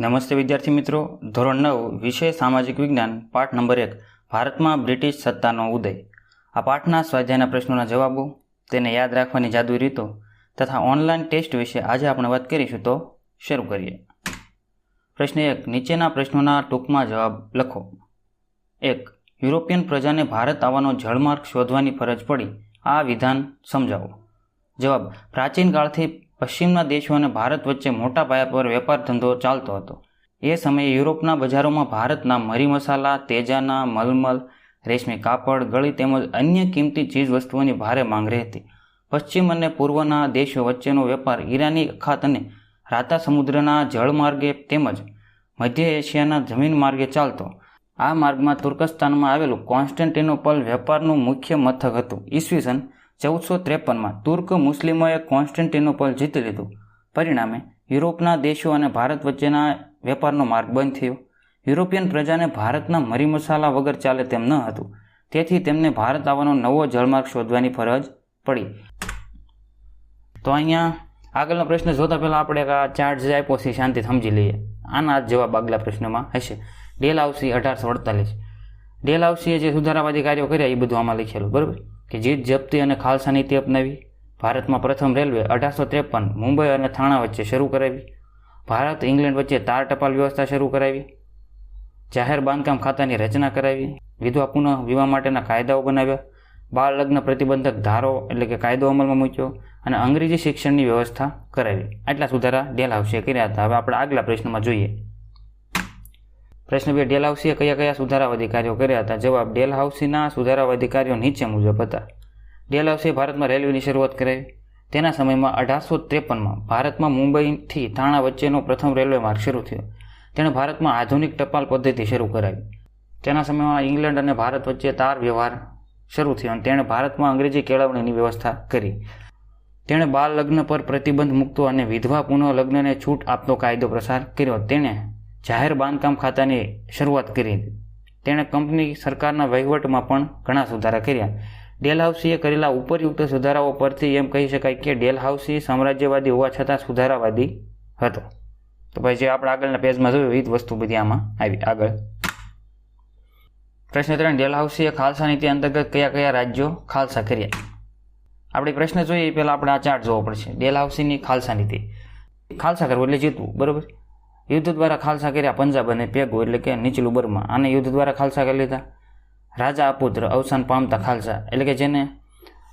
નમસ્તે વિદ્યાર્થી મિત્રો. ધોરણ નવ, વિષય સામાજિક વિજ્ઞાન, પાઠ નંબર એક, ભારતમાં બ્રિટિશ સત્તાનો ઉદય. આ પાઠના સ્વાધ્યાયના પ્રશ્નોના જવાબો, તેને યાદ રાખવાની જાદુઈ રીતો, તથા ઓનલાઈન ટેસ્ટ વિશે આજે આપણે વાત કરીશું તો શરૂ કરીએ. પ્રશ્ન એક, નીચેના પ્રશ્નોના ટૂંકમાં જવાબ લખો. એક, યુરોપિયન પ્રજાને ભારત આવવાનો જળમાર્ગ શોધવાની ફરજ પડી, આ વિધાન સમજાવો. જવાબ, પ્રાચીન કાળથી પશ્ચિમના દેશો અને ભારત વચ્ચે મોટા પાયા પર વેપાર ધંધો ચાલતો હતો. એ સમયે યુરોપના બજારોમાં ભારતના મરી મસાલા, તેજાના મલમલ, રેશમી કાપડ, ગળી તેમજ અન્ય કિંમતી ચીજ વસ્તુઓની ભારે માંગ રહેતી. પશ્ચિમ અને પૂર્વના દેશો વચ્ચેનો વેપાર ઈરાની અખાત અને રાતા સમુદ્રના જળમાર્ગે તેમજ મધ્ય એશિયાના જમીન માર્ગે ચાલતો. આ માર્ગમાં તુર્કસ્તાનમાં આવેલું કોન્સ્ટન્ટિનોપલ વેપારનું મુખ્ય મથક હતું. ઈસવીસન ચૌદસો ત્રેપનમાં તુર્ક મુસ્લિમોએ કોન્સ્ટન્ટિનોપોલ જીતી લીધું. પરિણામે યુરોપના દેશો અને ભારત વચ્ચેના વેપારનો માર્ગ બંધ થયો. યુરોપિયન પ્રજાને ભારતના મરી મસાલા વગર ચાલે તેમ ન હતું. તેથી તેમને ભારત આવવાનો નવો જળમાર્ગ શોધવાની ફરજ પડી. તો અહીંયા આગળનો પ્રશ્ન જોતા પહેલાં આપણે આ ચાર્ટ જે આપ્યો છે શાંતિ સમજી લઈએ. આના જવાબ આગલા પ્રશ્નમાં હશે. ડેલ આવસી અઢારસો અડતાલીસ. ડેલ આવસીએ જે સુધારાવાદી કાર્યો કર્યા એ બધું આમાં લખેલું, બરાબર? કે જીત જપ્તી અને ખાલસા નીતિ અપનાવી. ભારતમાં પ્રથમ રેલવે અઢારસો ત્રેપન, મુંબઈ અને થાણા વચ્ચે શરૂ કરાવી. ભારત ઇંગ્લેન્ડ વચ્ચે તાર ટપાલ વ્યવસ્થા શરૂ કરાવી. જાહેર બાંધકામ ખાતાની રચના કરાવી. વિધવા પુનઃ વિવાહ માટેના કાયદાઓ બનાવ્યા. બાળ લગ્ન પ્રતિબંધક ધારો એટલે કે કાયદો અમલમાં મૂક્યો અને અંગ્રેજી શિક્ષણની વ્યવસ્થા કરાવી. આટલા સુધારા ડેલહાઉસીએ કર્યા હતા. હવે આપણે આગલા પ્રશ્નમાં જોઈએ. પ્રશ્ન બે ડેલહાઉસીએ કયા કયા સુધારાવાદી કાર્યો કર્યા હતા? જવાબ ડેલહાઉસીના સુધારાવાદી કાર્યો નીચે મુજબ હતા. ડેલહાઉસીએ ભારતમાં રેલવેની શરૂઆત કરાવી. તેના સમયમાં અઢારસો ત્રેપનમાં ભારતમાં મુંબઈથી થાણા વચ્ચેનો પ્રથમ રેલવે માર્ગ શરૂ થયો. તેણે ભારતમાં આધુનિક ટપાલ પદ્ધતિ શરૂ કરાવી. તેના સમયમાં ઇંગ્લેન્ડ અને ભારત વચ્ચે તાર વ્યવહાર શરૂ થયો અને તેણે ભારતમાં અંગ્રેજી કેળવણીની વ્યવસ્થા કરી. તેણે બાળ લગ્ન પર પ્રતિબંધ મૂકતો અને વિધવા પુનઃ લગ્નને છૂટ આપતો કાયદો પ્રસાર કર્યો. તેણે જાહેર બાંધકામ ખાતાની શરૂઆત કરી. તેણે કંપની સરકારના વહીવટમાં પણ ઘણા સુધારા કર્યા. ડેલહાઉસીએ કરેલા ઉપરયુક્ત સુધારાઓ પરથી એમ કહી શકાય કે ડેલહાઉસી સામ્રાજ્યવાદી હોવા છતાં સુધારાવાદી હતો. તો પછી જે આપણે આગળના પેજમાં જોયું જ વસ્તુ બધી આમાં આવી. આગળ. પ્રશ્ન ત્રણ ડેલહાઉસીએ ખાલસા નીતિ અંતર્ગત કયા કયા રાજ્યો ખાલસા કર્યા? આપણે પ્રશ્ન જોઈએ, એ પહેલાં આપણે આ ચાર્ટ જોવો પડશે. ડેલહાઉસીની ખાલસા નીતિ. ખાલસા કરવું એટલે જીતવું, બરાબર? યુદ્ધ દ્વારા ખાલસા કર્યા, પંજાબ અને પેગુ એટલે કે નીચલું બર્મા. આને યુદ્ધ દ્વારા ખાલસા કરી લીધા. રાજા અપુત્ર અવસાન પામતા ખાલસા. એટલે કે જેને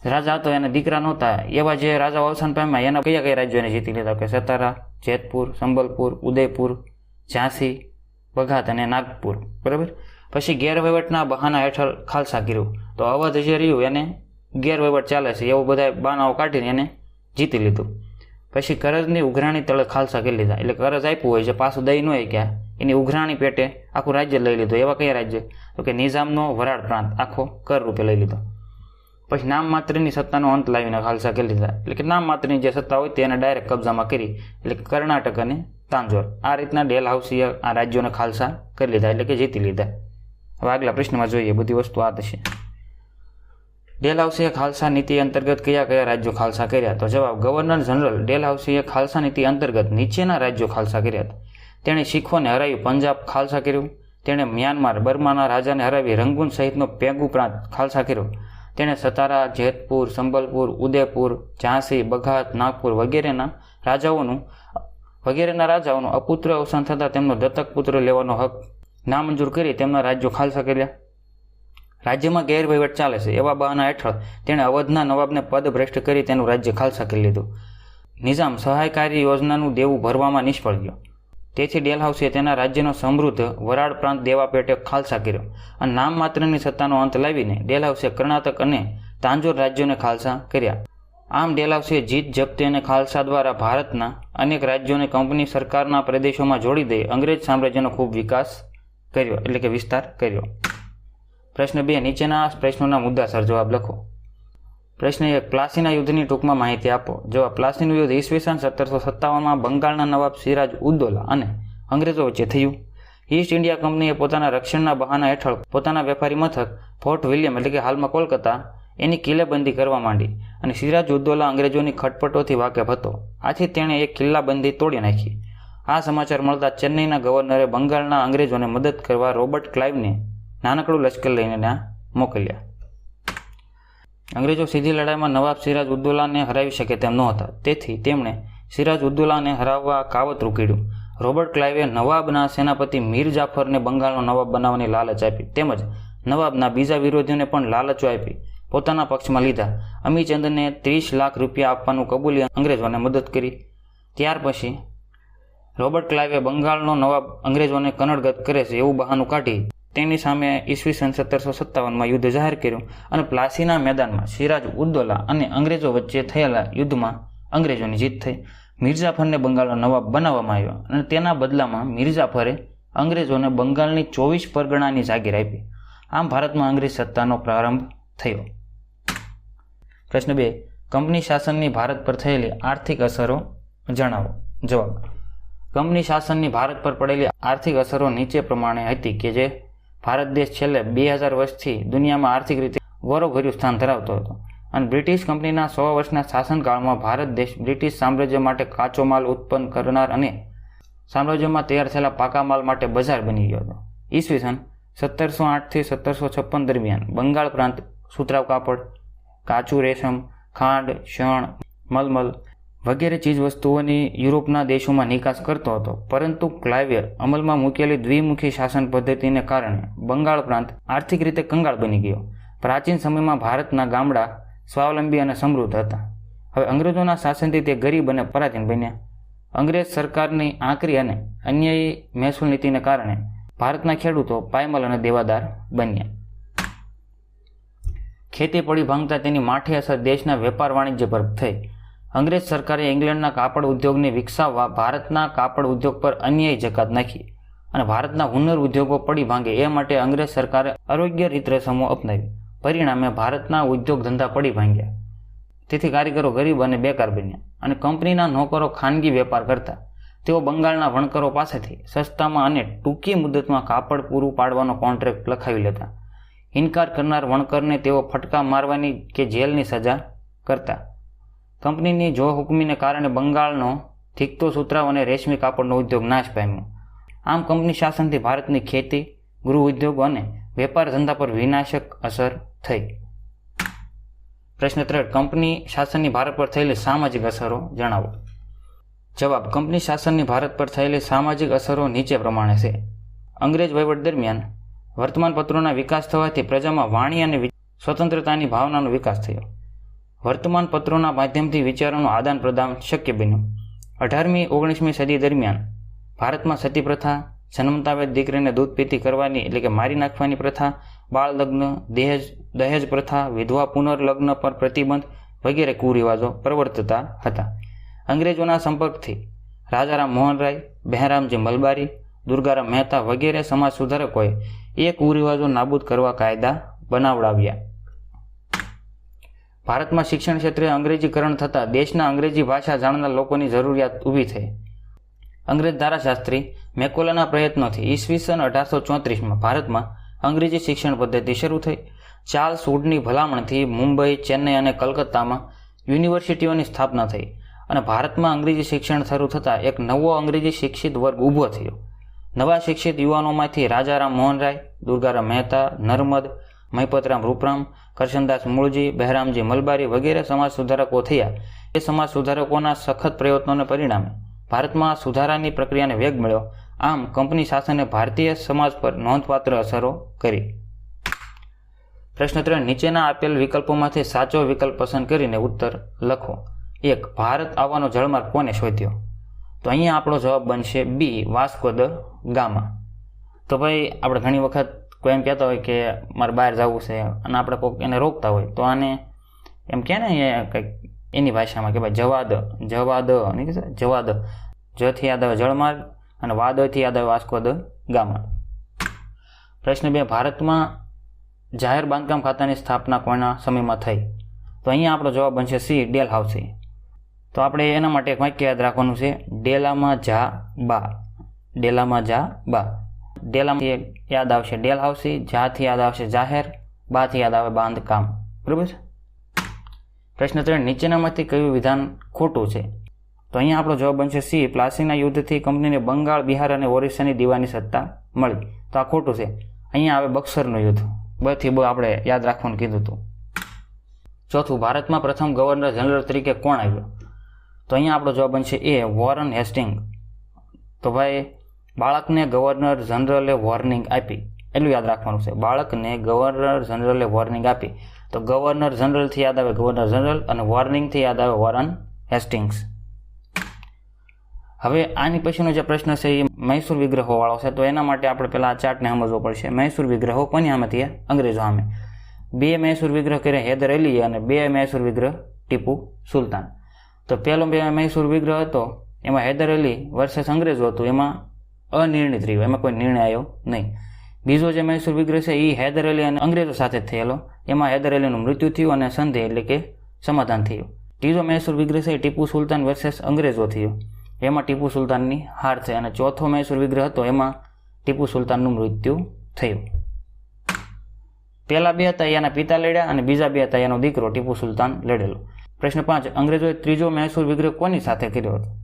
રાજા હતો, એને દીકરા નહોતા. એવા જે રાજાઓ અવસાન પામ્યા, એના કયા કયા રાજ્યોને જીતી લીધા? કે સતારા, જેતપુર, સંબલપુર, ઉદયપુર, ઝાંસી, બઘાત અને નાગપુર. બરાબર? પછી ગેરવહીવટના બહાના હેઠળ ખાલસા કર્યું. તો અવધ જે રહ્યું, એને ગેરવહીવટ ચાલે છે. એવું બધા બાનાઓ કાઢીને એને જીતી લીધું. પછી કરજની ઉઘરાણી તળે ખાલસા કરી લીધા. એટલે કરજ આપ્યું હોય છે પાછું દઈ ન ક્યાં, એની ઉઘરાણી પેટે આખું રાજ્ય લઈ લીધું. એવા કયા રાજ્ય? તો કે નિઝામનો વરાળ પ્રાંત, આખો કર રૂપે લઈ લીધો. પછી નામ માત્રની સત્તાનો અંત લાવીને ખાલસા કરી લીધા. એટલે કે નામ માત્રની જે સત્તા હોય તેને ડાયરેક્ટ કબજામાં કરી, એટલે કર્ણાટક અને તાંજોર. આ રીતના ડેલ હાઉસીએ આ રાજ્યોને ખાલસા કરી લીધા, એટલે કે જીતી લીધા. હવે આગલા પ્રશ્નમાં જોઈએ, બધી વસ્તુ આ થશે ડેલહાઉસીએ ખાલસા નીતિ અંતર્ગત કયા કયા રાજ્યો ખાલસા કર્યા તો જવાબ ગવર્નર જનરલ ડેલહાઉસીએ ખાલસા નીતિ અંતર્ગત નીચેના રાજ્યો ખાલસા કર્યા હતા. તેણે શીખોને હરાવી પંજાબ ખાલસા કર્યું. તેણે મ્યાનમાર, બર્માના રાજાને હરાવી, રંગૂન સહિતનો પેગુ પ્રાંત ખાલસા કર્યો. તેણે સતારા, જેતપુર, સંબલપુર, ઉદયપુર, ઝાંસી, બઘાત, નાગપુર વગેરેના રાજાઓનું વગેરેના રાજાઓનું અપુત્ર અવસાન થતાં તેમનો દત્તક પુત્ર લેવાનો હક નામંજૂર કરી તેમના રાજ્યો ખાલસા કર્યા. રાજ્યમાં ગેરવહીવટ ચાલે છે એવા બહાના હેઠળ તેણે અવધના નવાબને પદ ભ્રષ્ટ કરી તેનું રાજ્ય ખાલસા કરી લીધું. નિઝામ સહાયકારી યોજનાનું દેવું ભરવામાં નિષ્ફળ ગયો. તેથી ડેલહાઉસે તેના રાજ્યનો સમૃદ્ધ વરાળ પ્રાંત દેવા પેટે ખાલસા કર્યો અને નામ માત્રની સત્તાનો અંત લાવીને ડેલહાઉસે કર્ણાટક અને તાંજોર રાજ્યોને ખાલસા કર્યા. આમ ડેલહાઉસે જીત જપ્તી અને ખાલસા દ્વારા ભારતના અનેક રાજ્યોને કંપની સરકારના પ્રદેશોમાં જોડી દઈ અંગ્રેજ સામ્રાજ્યનો ખૂબ વિકાસ કર્યો, એટલે કે વિસ્તાર કર્યો. પ્રશ્ન બે, નીચેના પ્રશ્નોના મુદ્દાસર જવાબ લખો. પ્રશ્ન એક, પ્લાસીના યુદ્ધની ટૂંકમાં માહિતી આપો. જવાબ, પ્લાસીનું યુદ્ધ ઈસવીસન સત્તરસો સત્તાવનમાં બંગાળના નવાબ સિરાજ ઉદ્દોલા અને અંગ્રેજો વચ્ચે થયું. ઈસ્ટ ઇન્ડિયા કંપનીએ પોતાના રક્ષણના બહાના હેઠળ પોતાના વેપારી મથક ફોર્ટ વિલિયમ, એટલે કે હાલમાં કોલકાતા, એની કિલ્લેબંધી કરવા માંડી અને સિરાજ ઉદ્દોલા અંગ્રેજોની ખટપટોથી વાકેફ હતો. આથી તેણે એક કિલ્લાબંધી તોડી નાખી. આ સમાચાર મળતા ચેન્નઈના ગવર્નરે બંગાળના અંગ્રેજોને મદદ કરવા રોબર્ટ ક્લાઇવને નાનકડું લશ્કર લઈને ત્યાં મોકલ્યા. અંગ્રેજો સીધી લડાઈમાં નવાબ સિરાજ ઉદ્દુલ્લાને હરાવી શકે તેમ નહોતા. તેથી તેમણે સિરાજ ઉદ્દૌલાને હરાવવા કાવત કીધું રોબર્ટ ક્લાઇવે નવાબના સેનાપતિ મીર જાફરને બંગાળનો નવાબ બનાવવાની લાલચ આપી, તેમજ નવાબના બીજા વિરોધીઓને પણ લાલચો આપી, પોતાના પક્ષમાં લીધા. અમીચંદને ત્રીસ લાખ રૂપિયા આપવાનું કબૂલી અંગ્રેજોને મદદ કરી. ત્યાર પછી રોબર્ટ ક્લાઇવે બંગાળનો નવાબ અંગ્રેજોને કનડગત કરે છે એવું બહાનું કાઢી તેની સામે ઈસવીસન સત્તરસો સત્તાવનમાં યુદ્ધ જાહેર કર્યું અને પ્લાસીના મેદાનમાં સિરાજ ઉદ્દોલા અને અંગ્રેજો વચ્ચે થયેલા યુદ્ધમાં અંગ્રેજોની જીત થઈ. મિર્જાફરને બંગાળનો નવાબ બનાવવામાં આવ્યો અને તેના બદલામાં મિર્જાફરે અંગ્રેજોને બંગાળની ચોવીસ પરગણાની જાગીર આપી. આમ ભારતમાં અંગ્રેજ સત્તાનો પ્રારંભ થયો. પ્રશ્ન બે, કંપની શાસનની ભારત પર થયેલી આર્થિક અસરો જણાવો. જવાબ, કંપની શાસનની ભારત પર પડેલી આર્થિક અસરો નીચે પ્રમાણે હતી કે જે ભારત દેશ છેલ્લે બે હજાર વર્ષથી દુનિયામાં આર્થિક રીતે ગૌરવભર્યું સ્થાન ધરાવતો હતો અને બ્રિટિશ કંપનીના સો વર્ષના શાસનકાળમાં ભારત દેશ બ્રિટિશ સામ્રાજ્ય માટે કાચો માલ ઉત્પન્ન કરનાર અને સામ્રાજ્યમાં તૈયાર થયેલા પાકા માલ માટે બજાર બની ગયો હતો. ઈસવીસન સત્તરસો આઠથી સત્તરસો છપ્પન દરમિયાન બંગાળ પ્રાંત સુતરાવ કાપડ, કાચું રેશમ, ખાંડ, શણ, મલમલ વગેરે ચીજવસ્તુઓની યુરોપના દેશોમાં નિકાસ કરતો હતો. પરંતુ ક્લાઇવે અમલમાં મૂકેલી દ્વિમુખી શાસન પદ્ધતિને કારણે બંગાળ પ્રાંત આર્થિક રીતે કંગાળ બની ગયો. પ્રાચીન સમયમાં ભારતના ગામડા સ્વાવલંબી અને સમૃદ્ધ હતા. હવે અંગ્રેજોના શાસનથી તે ગરીબ અને પરાધીન બન્યા. અંગ્રેજ સરકારની આકરી અને અન્યાયી મહેસૂલ નીતિને કારણે ભારતના ખેડૂતો પાયમલ અને દેવાદાર બન્યા. ખેતી પડી ભાંગતા તેની માઠી અસર દેશના વેપાર વાણિજ્ય પર થઈ. અંગ્રેજ સરકારે ઇંગ્લેન્ડના કાપડ ઉદ્યોગને વિકસાવવા ભારતના કાપડ ઉદ્યોગ પર અન્યાયી જકાત નાખી અને ભારતના હુનર ઉદ્યોગો પડી ભાંગે એ માટે અંગ્રેજ સરકારે આરોગ્ય રીત રસમો અપનાવી પરિણામે ભારતના ઉદ્યોગ ધંધા પડી ભાંગ્યા. તેથી કારીગરો ગરીબ અને બેકાર બન્યા અને કંપનીના નોકરો ખાનગી વેપાર કરતા. તેઓ બંગાળના વણકરો પાસેથી સસ્તામાં અને ટૂંકી મુદતમાં કાપડ પૂરું પાડવાનો કોન્ટ્રાક્ટ લખાવી લેતા. ઇનકાર કરનાર વણકરને તેઓ ફટકા મારવાની કે જેલની સજા કરતા. કંપનીની જો હુકમીને કારણે બંગાળનો થીકતો સુતરાવ અને રેશમી કાપડનો ઉદ્યોગ નાશ પામ્યો. આમ કંપની શાસનથી ભારતની ખેતી, ગૃહ ઉદ્યોગો અને વેપાર ધંધા પર વિનાશક અસર થઈ. પ્રશ્ન ત્રણ, કંપની શાસનની ભારત પર થયેલી સામાજિક અસરો જણાવો. જવાબ, કંપની શાસનની ભારત પર થયેલી સામાજિક અસરો નીચે પ્રમાણે છે. અંગ્રેજ વહીવટ દરમિયાન વર્તમાનપત્રોના વિકાસ થવાથી પ્રજામાં વાણી અને સ્વતંત્રતાની ભાવનાનો વિકાસ થયો. વર્તમાનપત્રોના માધ્યમથી વિચારોનું આદાન પ્રદાન શક્ય બન્યું. અઢારમી, ઓગણીસમી સદી દરમિયાન ભારતમાં સતી પ્રથા જન્મતાવેદ દીકરીને દૂધ પીતી કરવાની એટલે કે મારી નાખવાની પ્રથા બાળ લગ્ન દહેજ દહેજ પ્રથા, વિધવા પુનર્લગ્ન પર પ્રતિબંધ વગેરે કુરિવાજો પ્રવર્તતા હતા. અંગ્રેજોના સંપર્કથી રાજારામ મોહનરાય, બહેરામજી મલબારી, દુર્ગારામ મહેતા વગેરે સમાજ સુધારકોએ એ કુરિવાજો નાબૂદ કરવા કાયદા બનાવડાવ્યા. ભારતમાં શિક્ષણ ક્ષેત્રે અંગ્રેજીકરણ થતાં દેશના અંગ્રેજી ભાષા જાણનાર લોકોની જરૂરિયાત ઊભી થઈ. અંગ્રેજ ધારાશાસ્ત્રી મેકોલાના પ્રયત્નોથી ઈસવીસન અઢારસો ચોત્રીસમાં ભારતમાં અંગ્રેજી શિક્ષણ પદ્ધતિ શરૂ થઈ. ચાર્લ્સ વુડની ભલામણથી મુંબઈ, ચેન્નઈ અને કલકત્તામાં યુનિવર્સિટીઓની સ્થાપના થઈ અને ભારતમાં અંગ્રેજી શિક્ષણ શરૂ થતાં એક નવો અંગ્રેજી શિક્ષિત વર્ગ ઊભો થયો. નવા શિક્ષિત યુવાનોમાંથી રાજારામ મોહનરાય, દુર્ગારામ મહેતા, નર્મદ મહિપતરામ રૂપરામ, કરશનદાસ મૂળજી, બહેરામજી મલબારી વગેરે સમાજ સુધારકો થયા. એ સમાજ સુધારકોના સખત પ્રયત્નોને પરિણામે ભારતમાં સુધારાની પ્રક્રિયાને વેગ મળ્યો. આમ કંપની શાસને ભારતીય સમાજ પર નોંધપાત્ર અસરો કરી. પ્રશ્ન ત્રણ, નીચેના આપેલ વિકલ્પોમાંથી સાચો વિકલ્પ પસંદ કરીને ઉત્તર લખો. એક, ભારત આવવાનો જળમાર્ગ કોને શોધ્યો? તો અહીંયા આપણો જવાબ બનશે બી, વાસ્કો દ ગામા. તો ભાઈ, આપણે ઘણી વખત કોઈ એમ કહેતા હોય કે મારે બહાર જવું છે અને આપણે કોઈક એને રોકતા હોય, તો આને એમ કહે ને કંઈક એની ભાષામાં કે ભાઈ જવા દ જવા દ નહીં કે જવા દ જથી યાદ આવે જળમાર્ગ અને વાદથી યાદ આવે વાસ્કો દ ગામા પ્રશ્ન બે, ભારતમાં જાહેર બાંધકામ ખાતાની સ્થાપના કોના સમયમાં થઈ? તો અહીંયા આપણો જવાબ બનશે સી, ડેલ હાઉસી. તો આપણે એના માટે એક વાક્ય યાદ રાખવાનું છે, ડેલામાં જા બા. ડેલામાં જા બા. ડેલામાંથી યાદ આવશે. ડેલ હાઉસી જાથી યાદ આવશે જાહેર, બાથી યાદ આવે બાંધકામ. બરાબર છે? પ્રશ્ન ત્રણ, નીચેનામાંથી કયું વિધાન ખોટું છે? તો અહીંયા આપણો જવાબ બનશે સી, પ્લાસીના યુદ્ધથી કંપનીને બંગાળ, બિહાર અને ઓરિસ્સાની દીવાની સત્તા મળી. તો આ ખોટું છે. અહીંયા આવે બક્સરનું યુદ્ધ. બથી બહુ આપણે યાદ રાખવાનું કીધું હતું. ચોથું, ભારતમાં પ્રથમ ગવર્નર જનરલ તરીકે કોણ આવ્યો? તો અહીંયા આપણો જવાબ બનશે એ વોરન હેસ્ટિંગ. તો ભાઈ બાળકને ગવર્નર જનરલે વોર્નિંગ આપી. એટલું યાદ રાખવાનું છે. બાળકને ગવર્નર જનરલે વોર્નિંગ આપી. તો ગવર્નર જનરલથી યાદ આવે ગવર્નર જનરલ અને વોર્નિંગથી યાદ આવે વોરન હેસ્ટિંગ્સ. હવે આની પછીનો જે પ્રશ્ન છે એ મૈસૂર વિગ્રહોવાળો છે. તો એના માટે આપણે પહેલાં આ ચાર્ટને સમજવો પડશે. મૈસૂર વિગ્રહો કોની આમાંથી અંગ્રેજો સામે. બે મૈસૂર વિગ્રહ કર્યા, હૈદર અલીએ અને બે મૈસૂર વિગ્રહ ટીપુ સુલતાન. તો પહેલો બે મૈસૂર વિગ્રહ હતો, એમાં હૈદર અલી વર્સેસ અંગ્રેજો હતું. એમાં અનિર્ણિત રહ્યું. એમાં કોઈ નિર્ણય આવ્યો નહીં. બીજો જે મૈસૂર વિગ્રહ છે એ હૈદર અલી અને અંગ્રેજો સાથે થયેલો. એમાં હૈદર અલીનું મૃત્યુ થયું અને સંધિ એટલે કે સમાધાન થયું. ત્રીજો મૈસૂર વિગ્રહ છે એ ટીપુ સુલતાન વર્સેસ અંગ્રેજો થયો. એમાં ટીપુ સુલતાનની હાર થઈ અને ચોથો મૈસૂર વિગ્રહ હતો, એમાં ટીપુ સુલતાનનું મૃત્યુ થયું. પહેલા બે હતા, એના પિતા લડ્યા અને બીજા બે હતા, એનો દીકરો ટીપુ સુલતાન લડેલો. પ્રશ્ન પાંચ, અંગ્રેજોએ ત્રીજો મૈસૂર વિગ્રહ કોની સાથે કર્યો હતો?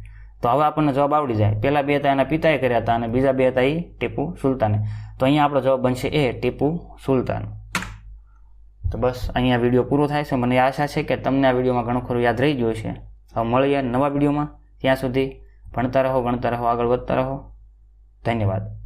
તો હવે આપણને જવાબ આવડી જાય. પહેલાં બે હતા એના પિતાએ કર્યા હતા અને બીજા બે હતા એ ટીપુ સુલતાને. તો અહીંયા આપણો જવાબ બનશે એ ટીપુ સુલતાન. તો બસ, અહીંયા વીડિયો પૂરો થાય છે. મને આશા છે કે તમને આ વિડીયોમાં ઘણું ખરું યાદ રહી ગયું છે હવે મળીએ નવા વિડીયોમાં. ત્યાં સુધી ભણતા રહો ભણતા રહો, આગળ વધતા રહો. ધન્યવાદ.